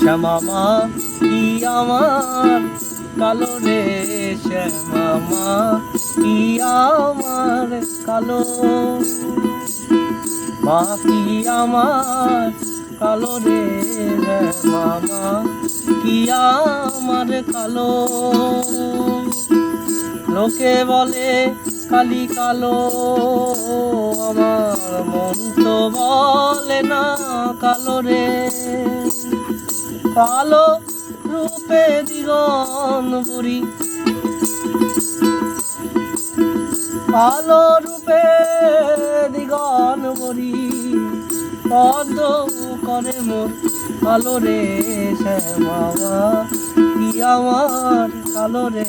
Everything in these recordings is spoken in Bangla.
শ্যামামা কি আমার? কালো রে শ্যামামা কি আমার কালো? মা, কি আমার? কালো রে মামা কি আমার কালো? লোকে বলে কালি কালো, আমার মন তো বলে না কালো রে। কালো রূপে দিগন বুড়ি। কালো রূপে দিগন বুড়ি। পদ্ম করে মোর কালো রে, শ্যামামা, কি আমার কালো রে?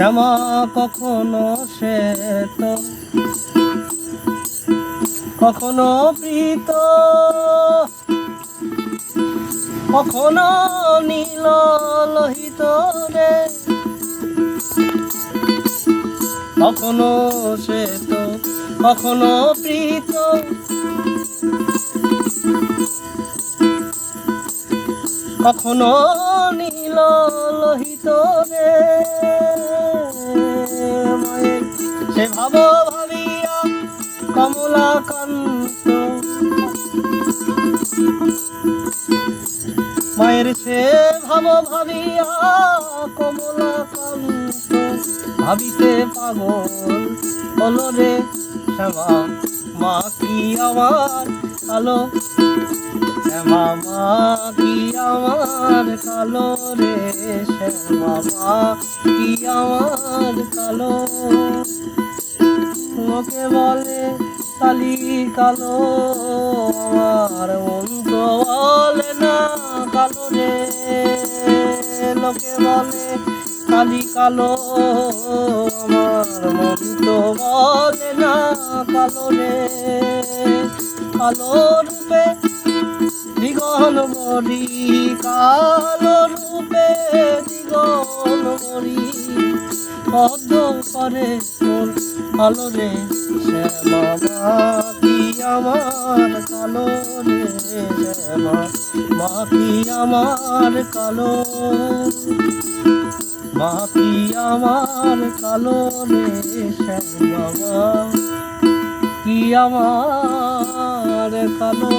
শ্যামা, কখনো সে তো কখনো প্রীত, কখনো নীল লোহিত রে, কখনো সে তো কখনো প্রীত, কখনো নীল লোহিত রে। সে ভাব ভাবিয়া কমলা কান্ত। মায়ের সে ভাব ভাবিয়া কমলা কান্ত। ভাবিতে পাগল হলো রে শ্যামা। মা কি আমার আলো শ্যামা, মা কি আমার কালো রে শ্যামা? মা কি আমার কালো? লোকে বলে, কালি কালো, আমার মন তো বলে না কালো রে। লোকে বলে, কালি কালো, আমার মন তো বলে না কালো রে। কালো রূপে দিগন মরি কালো রূপে দিগন মরি পদ্ম করে কালো রে। শ্যামা মা কি আমার কালো রে? শ্যামা মা কি আমার কালো? মা কি আমার কালো রে? শ্যামা কি আমার কালো?